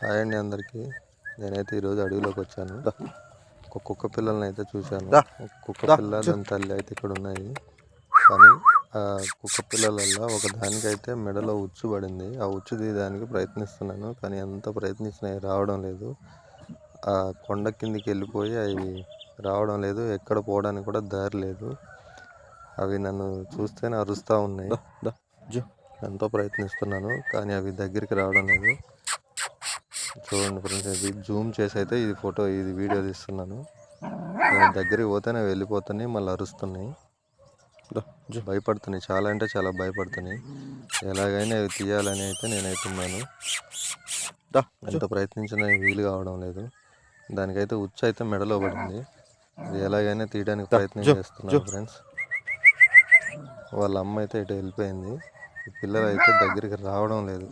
Hi అండి అందరికీ. నేనైతే ఈరోజు అడవిలోకి వచ్చాను. ఒక కుక్క పిల్లల్ని అయితే చూశాను. కుక్క పిల్ల దాని తల్లి అయితే ఇక్కడ ఉన్నాయి. కానీ ఆ కుక్క పిల్లలల్లో ఒక దానికైతే మెడలో ఉచ్చు పడింది. ఆ ఉచ్చు తీయడానికి ప్రయత్నిస్తున్నాను కానీ ఎంత ప్రయత్నించినా రావడం లేదు. ఆ కొండ కిందికి వెళ్ళిపోయి అవి రావడం లేదు. ఎక్కడ పోవడానికి కూడా దారి లేదు. అవి నన్ను చూస్తేనే అరుస్తూ ఉన్నాయి. ఎంతో ప్రయత్నిస్తున్నాను కానీ అవి దగ్గరికి రావడం లేదు. చూడండి ఫ్రెండ్స్ ఇది జూమ్ చేసి అయితే ఇది ఫోటో ఇది వీడియో తీస్తున్నాను. నేను దగ్గరికి పోతేనే వెళ్ళిపోతున్నాయి మళ్ళీ అరుస్తున్నాయి. భయపడుతున్నాయి చాలా అంటే చాలా భయపడుతున్నాయి. ఎలాగైనా ఇవి తీయాలని అయితే నేనైతున్నాను ఎంత ప్రయత్నించినా వీలు కావడం లేదు. దానికైతే ఉచ్చు అయితే మెడలో పడింది. ఇది ఎలాగైనా తీయడానికి ప్రయత్నం చేస్తున్నాను. ఫ్రెండ్స్ వాళ్ళ అమ్మ అయితే ఇటు వెళ్ళిపోయింది. పిల్లలు అయితే దగ్గరికి రావడం లేదు.